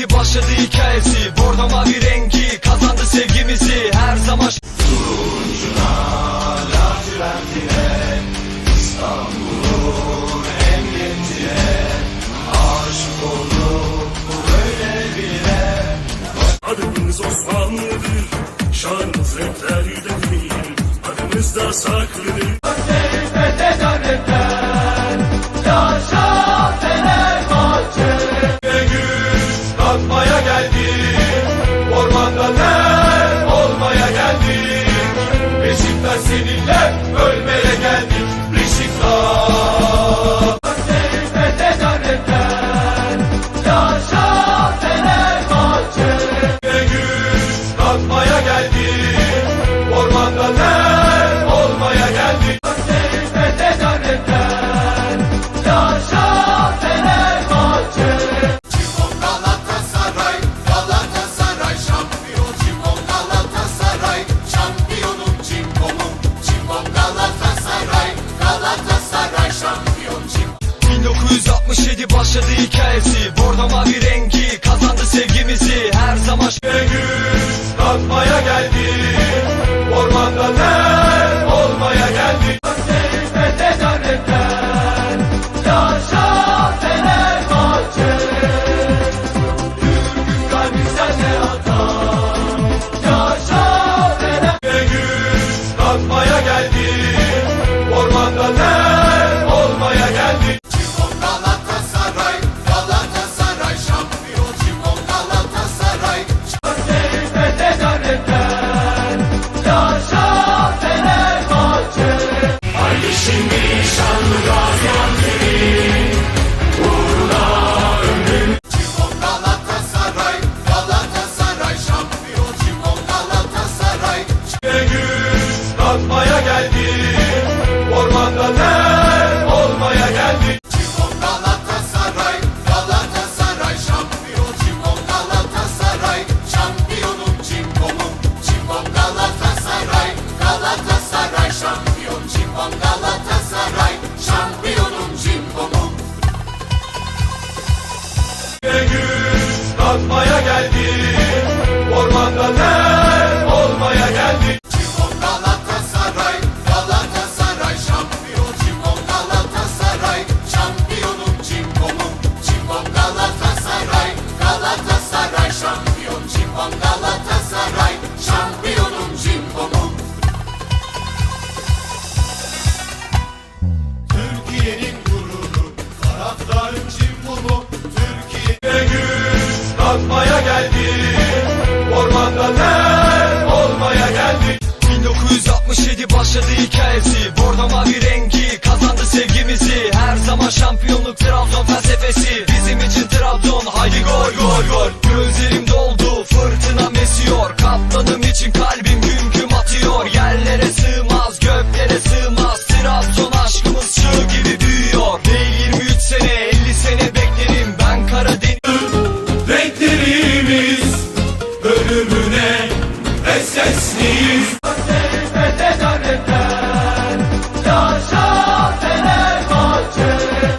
Haydi başladı hikayesi Bordo mavi rengi kazandı sevgimizi Her zaman Turuncuna lacivertine İstanbul'un emniyetine Aşık oldum böyle bile Adımız Osmanlı'dır Şanımız rehberdir Adımız da saklıdır. 67 başladı hikayesi. Bordo mavi rengi kazandı sevgimizi. Her zaman şöyle gün kalkmaya geldi. Haydi başladı hikayesi Bordo mavi rengi kazandı sevgimizi. Her zaman şampiyonluk Trabzon felsefesi. Bizim için Trabzon haydi gol gol gol. Gözlerim doldu fırtına esiyor Kaplanım için kalbim güm güm atıyor. Yerlere sığmaz göklere sığmaz. Trabzon aşkımız çığ gibi büyüyor. Değil 23 sene 50 sene beklerim. Ben Karadeniz. Renklerimiz ölümüne esesliyiz